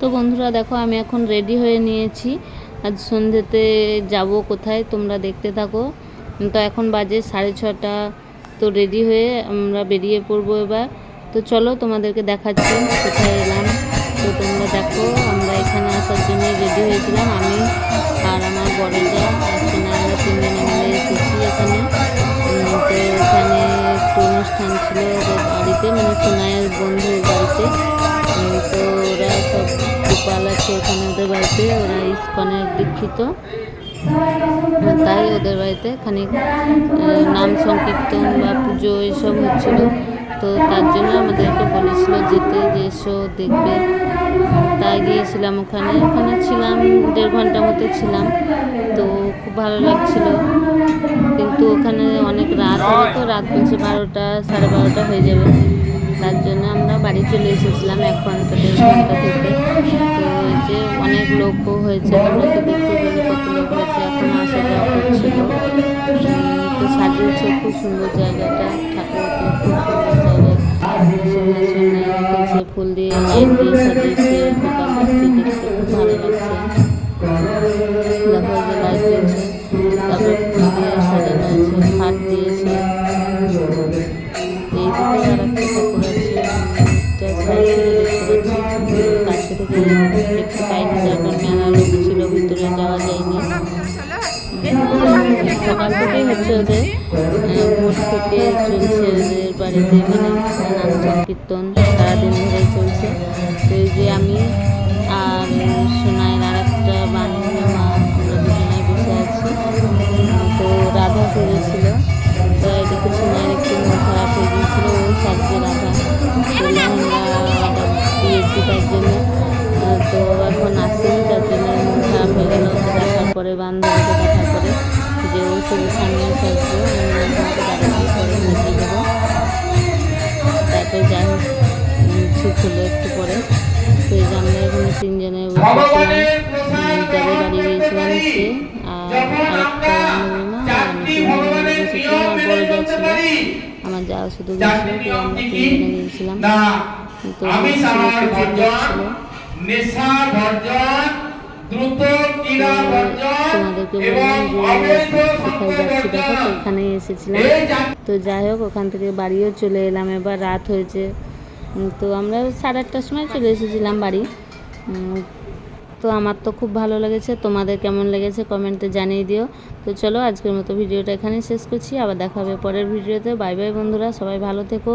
তো বন্ধুরা দেখো, আমি এখন রেডি হয়ে নিয়েছি। আজ সন্ধ্যেতে যাব কোথায় তোমরা দেখতে থাকো। তো এখন বাজে সাড়ে ছটা, তো রেডি হয়ে আমরা বেরিয়ে পড়ব এবার। তো চলো তোমাদেরকে দেখাচ্ছি কোথায় এলাম। তো তোমরা দেখো, আমরা এখানে আসার জন্য রেডি হয়েছিলাম। আমি আর আমার বড়জা আসলে আমরা তিনজনে মিলে এসেছি এখানে। তো এখানে একটু অনুষ্ঠান ছিল বাড়িতে মানে সোনায়ের বন্ধুর আছে ওখানে ওদের বাড়িতে, ওরা ইস্কনের দীক্ষিত। তাই ওদের বাড়িতে খানিক নাম সংকীর্তন বা পুজো এইসব হচ্ছিল। তো তার জন্য আমাদেরকে বলেছিল যেতে, যে এসো, দেখবে। তাই গিয়েছিলাম ওখানে। ওখানে ছিলাম, দেড় ঘণ্টা মতো ছিলাম। তো খুব ভালো লাগছিল। কিন্তু ওখানে অনেক রাত হবে তো, রাত বলছে বারোটা, সাড়ে বারোটা হয়ে যাবে। তার জন্য আমরা বাড়ি চলে এসেছিলাম এক ঘণ্টা, দেড় ঘণ্টা থেকে। তো লোকও হয়েছে কত লোক হয়েছে এখন আসা যাওয়া তো সাজিয়েছে খুব সুন্দর জায়গাটা, ঠাকুরকে খুব সুন্দর জায়গায় ফুল দিয়ে কাছে থেকে সকাল থেকেই হচ্ছে ওদের ভোর থেকে চলছে ওদের বাড়িতে মানে নাম সংকীর্তন সারাদিন ধরে চলছে। তো এই যে আমি আর সোনাইয়ের আর একটা বান্ধবী মা, আমরা বসে আছি। তো রাধা সেজেছিল তো এদিকে সোনাইয়ের একটু মন খারাপ হয়ে গিয়েছিল ও সাজছে রাধা। তো তার জন্য। তো এখন আসেনি, তার জন্য মন খারাপ হয়ে গেল দেখার পরে পরে যে সামনে আমি পরে সাজিয়ে দেবো তারপরে যাই হোক ঠিক হলো একটু পরে তো এই যে আমরা এখানে তিনজনে বসেছিলাম উম, বাড়ি গিয়েছিলাম সে আর আরেকটা আমি আমার যা শুধু গিয়েছিল তো আমরা তিনজনে গিয়েছিলাম তো ছিল সারা খুব সুন্দর বর্জন ছিল নেশা বর্জন দ্রুত ক্রীড়া বর্জন এবং অবৈধ কোথায় যাচ্ছি দেখো তো এখানেই এসেছিলাম। তো যাই হোক ওখান থেকে বাড়িও চলে এলাম এবার রাত হয়েছে। তো আমরা সাড়ে আটটার সময় চলে এসেছিলাম বাড়ি। তো আমার তো খুব ভালো লেগেছে। তোমাদের কেমন লেগেছে কমেন্টে জানিয়ে দিও। তো চলো আজকের মতো ভিডিওটা এখানেই শেষ করছি। আবার দেখা হবে পরের ভিডিওতে। বাই বাই বন্ধুরা সবাই ভালো থেকো।